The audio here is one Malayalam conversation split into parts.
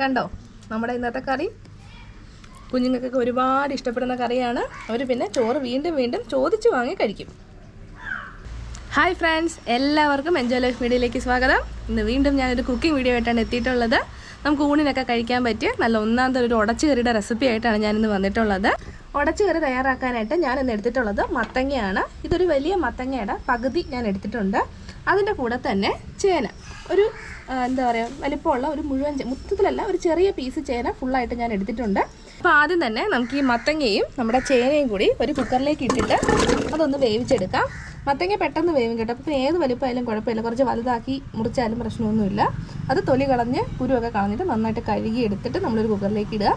കണ്ടോ? നമ്മുടെ ഇന്നത്തെ കറി? കുഞ്ഞുങ്ങൾക്കൊക്കെ ഒരുപാട് ഇഷ്ടപ്പെടുന്ന കറിയാണ്. അവർ പിന്നെ ചോറ് വീണ്ടും വീണ്ടും ചോദിച്ചു വാങ്ങി കഴിക്കും. ഹായ് ഫ്രണ്ട്സ് എല്ലാവർക്കും എൻജോയ് ലൈഫ് മീഡിയയിലേക്ക് സ്വാഗതം. ഇന്ന് വീണ്ടും ഞാനൊരു കുക്കിംഗ് വീഡിയോ ആയിട്ടാണ് എത്തിയിട്ടുള്ളത്. നമുക്ക് ഊണിനൊക്കെ കഴിക്കാൻ പറ്റിയ നല്ല ഒന്നാമത്തെ ഒരു ഉടച്ചു കറിയുടെ റെസിപ്പി ആയിട്ടാണ് ഞാനിന്ന് വന്നിട്ടുള്ളത്. ഉടച്ചു കറി തയ്യാറാക്കാനായിട്ട് ഞാൻ ഇന്ന് എടുത്തിട്ടുള്ളത് മത്തങ്ങയാണ്. ഇതൊരു വലിയ മത്തങ്ങയുടെ പകുതി ഞാൻ എടുത്തിട്ടുണ്ട്. അതിന്റെ കൂടെ തന്നെ ചേന. ഒരു എന്താ പറയുക വലിപ്പമുള്ള ഒരു മുഴുവൻ മൊത്തത്തിലല്ല ഒരു ചെറിയ പീസ് ചേന ഫുള്ളായിട്ട് ഞാൻ എടുത്തിട്ടുണ്ട്. അപ്പോൾ ആദ്യം തന്നെ നമുക്ക് ഈ മത്തങ്ങയും നമ്മുടെ ചേനയും കൂടി ഒരു കുക്കറിലേക്ക് ഇട്ടിട്ട് അതൊന്ന് വേവിച്ചെടുക്കാം. മത്തങ്ങ പെട്ടെന്ന് വേവും കേട്ടോ. അപ്പോൾ ഏത് വലിപ്പമായാലും കുഴപ്പമില്ല. കുറച്ച് വലുതാക്കി മുറിച്ചാലും പ്രശ്നമൊന്നുമില്ല. അത് തൊലി കളഞ്ഞ് കുരുവൊക്കെ കളഞ്ഞിട്ട് നന്നായിട്ട് കഴുകി എടുത്തിട്ട് നമ്മളൊരു കുക്കറിലേക്ക് ഇടുക.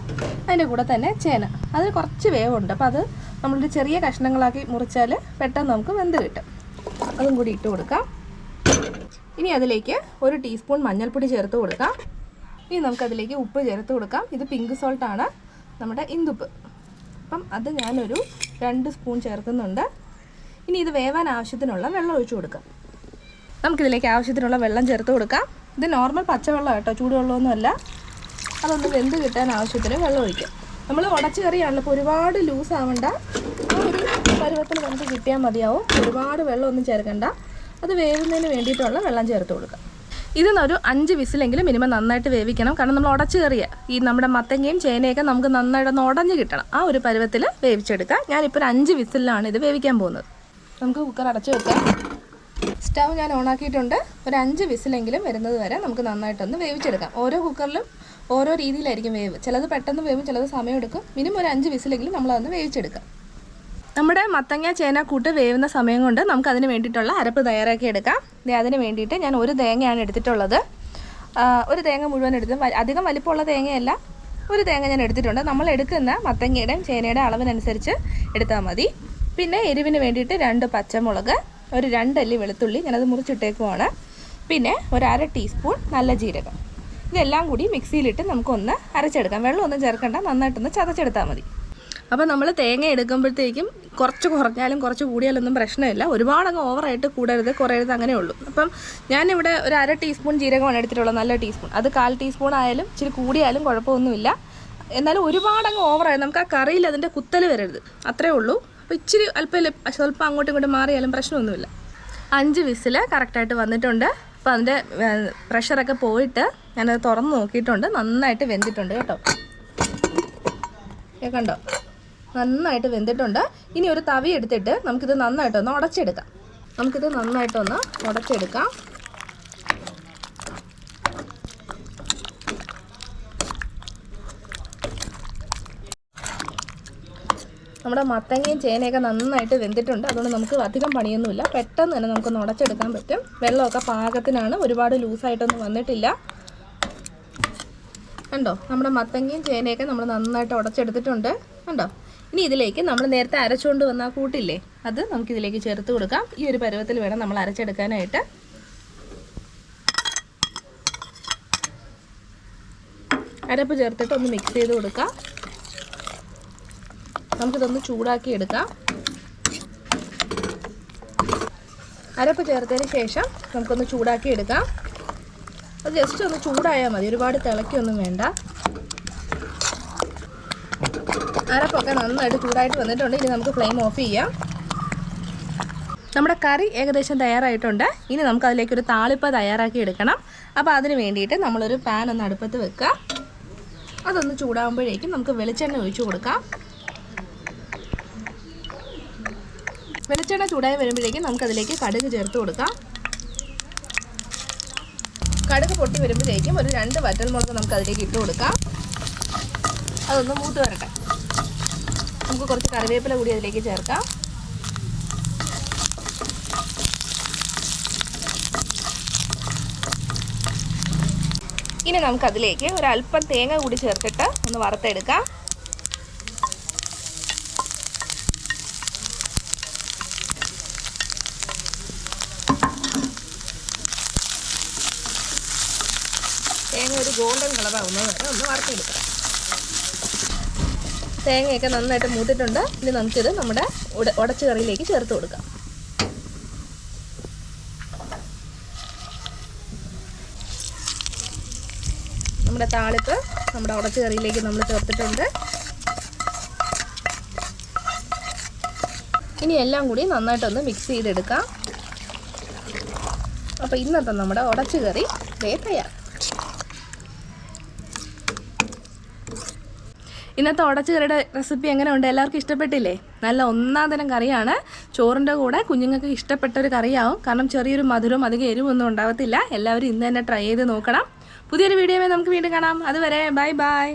അതിന്റെ കൂടെ തന്നെ ചേന. അതിന് കുറച്ച് വേവുണ്ട്. അപ്പോൾ അത് നമ്മളൊരു ചെറിയ കഷ്ണങ്ങളാക്കി മുറിച്ചാൽ പെട്ടെന്ന് നമുക്ക് വെന്ത് കിട്ടും. അതും കൂടി ഇട്ട് കൊടുക്കാം. ഇനി അതിലേക്ക് ഒരു ടീസ്പൂൺ മഞ്ഞൾപ്പൊടി ചേർത്ത് കൊടുക്കാം. ഇനി നമുക്കതിലേക്ക് ഉപ്പ് ചേർത്ത് കൊടുക്കാം. ഇത് പിങ്ക് സോൾട്ടാണ് നമ്മുടെ ഇന്ദുപ്പ്. അപ്പം അത് ഞാനൊരു രണ്ട് സ്പൂൺ ചേർക്കുന്നുണ്ട്. ഇനി ഇത് വേവാൻ ആവശ്യത്തിനുള്ള വെള്ളം ഒഴിച്ചു കൊടുക്കാം. നമുക്കിതിലേക്ക് ആവശ്യത്തിനുള്ള വെള്ളം ചേർത്ത് കൊടുക്കാം. ഇത് നോർമൽ പച്ചവെള്ളം കേട്ടോ ചൂടുവെള്ളമൊന്നുമല്ല. അതൊന്ന് വെന്ത് കിട്ടാൻ ആവശ്യത്തിന് വെള്ളം ഒഴിക്കാം. നമ്മൾ ഉടച്ച് കറിയാണല്ലോ അപ്പോൾ ഒരുപാട് ലൂസ് ആവണ്ട. ആ ഒരു പരുവത്തിൽ നമുക്ക് കിട്ടിയാൽ മതിയാവും. ഒരുപാട് വെള്ളമൊന്നും ചേർക്കണ്ട. അത് വേവുന്നതിന് വേണ്ടിയിട്ടുള്ള വെള്ളം ചേർത്ത് കൊടുക്കുക. ഇതിനൊരു അഞ്ച് വിസിലെങ്കിലും മിനിമം നന്നായിട്ട് വേവിക്കണം. കാരണം നമ്മൾ ഉടച്ചു കയറിയ ഈ നമ്മുടെ മത്തങ്ങയും ചേനയൊക്കെ നമുക്ക് നന്നായിട്ടൊന്ന് ഉടഞ്ഞ് കിട്ടണം. ആ ഒരു പരുവത്തിൽ വേവിച്ചെടുക്കാം ഞാനിപ്പോൾ ഒരു അഞ്ച് വിസിലാണ് ഇത് വേവിക്കാൻ പോകുന്നത്. നമുക്ക് കുക്കർ അടച്ച് വെക്കാം. സ്റ്റൗ ഞാൻ ഓണാക്കിയിട്ടുണ്ട് ഒരു അഞ്ച് വിസിലെങ്കിലും വരുന്നത് വരെ നമുക്ക് നന്നായിട്ടൊന്ന് വേവിച്ചെടുക്കാം. ഓരോ കുക്കറിലും ഓരോ രീതിയിലായിരിക്കും വേവ്. ചിലത് പെട്ടെന്ന് വേവും ചിലത് സമയമെടുക്കും മിനിമം ഒരു അഞ്ച് വിസിലെങ്കിലും നമ്മളതൊന്ന് വേവിച്ചെടുക്കാം. നമ്മുടെ മത്തങ്ങ ചേന കൂട്ട് വേവുന്ന സമയം കൊണ്ട് നമുക്ക് അതിന് വേണ്ടിയിട്ടുള്ള അരപ്പ് തയ്യാറാക്കി എടുക്കാം. അതിന് വേണ്ടിയിട്ട് ഞാൻ ഒരു തേങ്ങയാണ് എടുത്തിട്ടുള്ളത്. ഒരു തേങ്ങ മുഴുവൻ എടുത്ത് അധികം വലിപ്പമുള്ള തേങ്ങയല്ല. ഒരു തേങ്ങ ഞാൻ എടുത്തിട്ടുണ്ട്. നമ്മൾ എടുക്കുന്ന മത്തങ്ങയുടെയും ചേനയുടെ അളവിനനുസരിച്ച് എടുത്താൽ മതി. പിന്നെ എരിവിന് വേണ്ടിയിട്ട് രണ്ട് പച്ചമുളക് ഒരു രണ്ടല്ലി വെളുത്തുള്ളി ഞാനത് മുറിച്ചിട്ടേക്കുവാണ്. പിന്നെ ഒരു അര ടീസ്പൂൺ നല്ല ജീരകം. ഇതെല്ലാം കൂടി മിക്സിയിലിട്ട് നമുക്കൊന്ന് അരച്ചെടുക്കാം. വെള്ളമൊന്നും ചേർക്കേണ്ട. നന്നായിട്ടൊന്ന് ചതച്ചെടുത്താൽ മതി. അപ്പോൾ നമ്മൾ തേങ്ങ എടുക്കുമ്പോഴത്തേക്കും കുറച്ച് കുറഞ്ഞാലും കുറച്ച് കൂടിയാലൊന്നും പ്രശ്നമില്ല. ഒരുപാടങ്ങ് ഓവറായിട്ട് കൂടരുത് കുറയരുത് അങ്ങനെ ഉള്ളൂ അപ്പം ഞാനിവിടെ ഒരു അര ടീസ്പൂൺ ജീരകമാണ് എടുത്തിട്ടുള്ളത് നല്ല ടീസ്പൂൺ. അത് കാൽ ടീസ്പൂൺ ആയാലും ഇച്ചിരി കൂടിയാലും കുഴപ്പമൊന്നുമില്ല. എന്നാലും ഒരുപാടങ്ങ് ഓവറായി നമുക്ക് ആ കറിയിൽ അതിന്റെ കുത്തൽ വരരുത്. അത്രേ ഉള്ളൂ. അപ്പോൾ ഇച്ചിരി അല്പം സ്വല്പം അങ്ങോട്ടും ഇങ്ങോട്ടും മാറിയാലും പ്രശ്നമൊന്നുമില്ല. അഞ്ച് വിസിൽ കറക്റ്റായിട്ട് വന്നിട്ടുണ്ട്. അപ്പോൾ അതിന്റെ പ്രഷറൊക്കെ പോയിട്ട് ഞാനത് തുറന്ന് നോക്കിയിട്ടുണ്ട്. നന്നായിട്ട് വെന്തിട്ടുണ്ട് കേട്ടോ. കണ്ടോ? നന്നായിട്ട് വെന്തിട്ടുണ്ട്. ഇനി ഒരു തവി എടുത്തിട്ട് നമുക്കിത് നന്നായിട്ടൊന്ന് ഉടച്ചെടുക്കാം. നമുക്കിത് നന്നായിട്ടൊന്ന് ഉടച്ചെടുക്കാം. നമ്മുടെ മത്തങ്ങയും ചേനയൊക്കെ നന്നായിട്ട് വെന്തിട്ടുണ്ട്. അതുകൊണ്ട് നമുക്ക് അധികം പണിയൊന്നുമില്ല. പെട്ടെന്ന് തന്നെ നമുക്കൊന്ന് ഉടച്ചെടുക്കാൻ പറ്റും. വെള്ളമൊക്കെ പാകത്തിനാണ് ഒരുപാട് ലൂസായിട്ടൊന്നും വന്നിട്ടില്ല. കണ്ടോ? നമ്മുടെ മത്തങ്ങയും ചേനയൊക്കെ നമ്മൾ നന്നായിട്ട് ഉടച്ചെടുത്തിട്ടുണ്ട്. കണ്ടോ? ഇനി ഇതിലേക്ക് നമ്മൾ നേരത്തെ അരച്ചുകൊണ്ട് വന്ന ആ കൂട്ടില്ലേ അത് നമുക്കിതിലേക്ക് ചേർത്ത് കൊടുക്കാം. ഈ ഒരു പരുവത്തിൽ വേണം നമ്മൾ അരച്ചെടുക്കാനായിട്ട്. അരപ്പ് ചേർത്തിട്ട് ഒന്ന് മിക്സ് ചെയ്ത് കൊടുക്കാം. നമുക്കിതൊന്ന് ചൂടാക്കി എടുക്കാം. അരപ്പ് ചേർത്തതിന് ശേഷം നമുക്കൊന്ന് ചൂടാക്കി എടുക്കാം. അത് ജസ്റ്റ് ഒന്ന് ചൂടായാൽ മതി. ഒരുപാട് തിളയ്ക്കൊന്നും വേണ്ട. അരപ്പൊക്കെ നന്നായിട്ട് ചൂടായിട്ട് വന്നിട്ടുണ്ട്. ഇനി നമുക്ക് ഫ്ലെയിം ഓഫ് ചെയ്യാം. നമ്മുടെ കറി ഏകദേശം തയ്യാറായിട്ടുണ്ട്. ഇനി നമുക്ക് അതിലേക്ക് ഒരു താളിപ്പ തയ്യാറാക്കി എടുക്കണം. അപ്പോൾ അതിന് വേണ്ടിയിട്ട് നമ്മളൊരു പാൻ ഒന്ന് അടുപ്പത്ത് വെക്കുക. അതൊന്ന് ചൂടാകുമ്പോഴേക്കും നമുക്ക് വെളിച്ചെണ്ണ ഒഴിച്ചു കൊടുക്കാം. വെളിച്ചെണ്ണ ചൂടായി വരുമ്പോഴേക്കും നമുക്ക് അതിലേക്ക് കടുക് ചേർത്ത് കൊടുക്കാം. കടുക് പൊട്ടി വരുമ്പോഴേക്കും ഒരു രണ്ട് വറ്റൽ മുളക് നമുക്ക് അതിലേക്ക് ഇട്ട് കൊടുക്കാം. അതൊന്ന് മൂത്ത് വരട്ടെ. നമുക്ക് കുറച്ച് കറിവേപ്പില കൂടി അതിലേക്ക് ചേർക്കാം. ഇനി നമുക്ക് അതിലേക്ക് ഒരു അല്പം തേങ്ങ കൂടി ചേർത്തിട്ട് ഒന്ന് വറുത്തെടുക്കാം. തേങ്ങ ഒരു ഗോൾഡൻ കളറാവുന്നത് വരെ ഒന്ന് വറുത്തെടുക്കണം തേങ്ങയൊക്കെ നന്നായിട്ട് മൂട്ടിട്ടുണ്ട് ഇനി നമുക്കിത് നമ്മുടെ ഉടച്ച കറിയിലേക്ക് ചേർത്ത് കൊടുക്കാം. നമ്മുടെ താളിപ്പ് നമ്മുടെ ഉടച്ച കറിയിലേക്ക് നമ്മൾ ചേർത്തിട്ടുണ്ട്. ഇനി എല്ലാം കൂടി നന്നായിട്ടൊന്ന് മിക്സ് ചെയ്തെടുക്കാം. അപ്പോൾ ഇന്നത്തെ നമ്മുടെ ഉടച്ചു കറി ദേ ഇന്നത്തെ ഉടച്ചുകറിയുടെ റെസിപ്പി എങ്ങനെ ഉണ്ട് എല്ലാവർക്കും ഇഷ്ടപ്പെട്ടില്ലേ? നല്ല ഒന്നാം തരം കറിയാണ്. ചോറിന്റെ കൂടെ കുഞ്ഞുങ്ങൾക്ക് ഇഷ്ടപ്പെട്ട ഒരു കറിയാവും. കാരണം ചെറിയൊരു മധുരം അധികം എരിവൊന്നും ഉണ്ടാവത്തില്ല. എല്ലാവരും ഇന്ന് തന്നെ ട്രൈ ചെയ്ത് നോക്കണം. പുതിയൊരു വീഡിയോയിൽ നമുക്ക് വീണ്ടും കാണാം. അതുവരെ ബൈ ബൈ